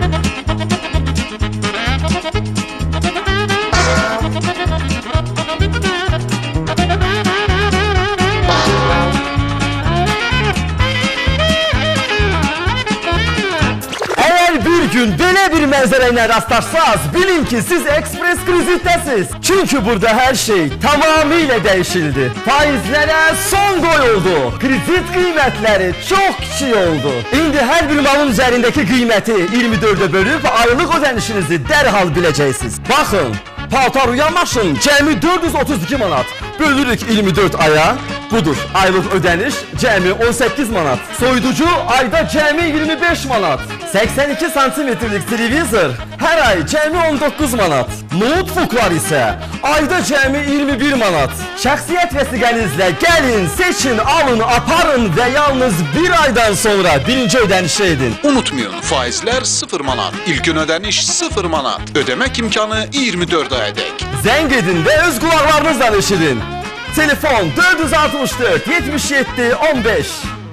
thank you gün böyle bir manzarayla rastlarsanız bilin ki siz ekspres krizittesiniz. Çünkü burada her şey tamamıyla değişildi. Faizlere son koyuldu. Kredit kıymetleri çok küçük oldu. Şimdi her bir malın üzerindeki kıymeti 24'e bölüp aylık ödenişinizi derhal bileceksiniz. Bakın Paltar uyanmaşın cəmi 432 manat. Bölürük 24 aya. Budur. Aylıq ödəniş cəmi 18 manat. Soyuducu ayda cəmi 25 manat. 82 santimetrlik televizor hər ay cəmi 19 manat. Notebooklar isə ayda cəmi 21 manat. Şəxsiyyət vəsiqənizlə gəlin, seçin, alın, aparın və yalnız bir aydan sonra birinci ödənişi edin. Unutmayın faizler 0 manat. İlkin ödeniş 0 manat. Ödemek imkanı 24 aya dek. Zəng edin və öz qulaqlarınızla eşidin. Telefon 464 77 15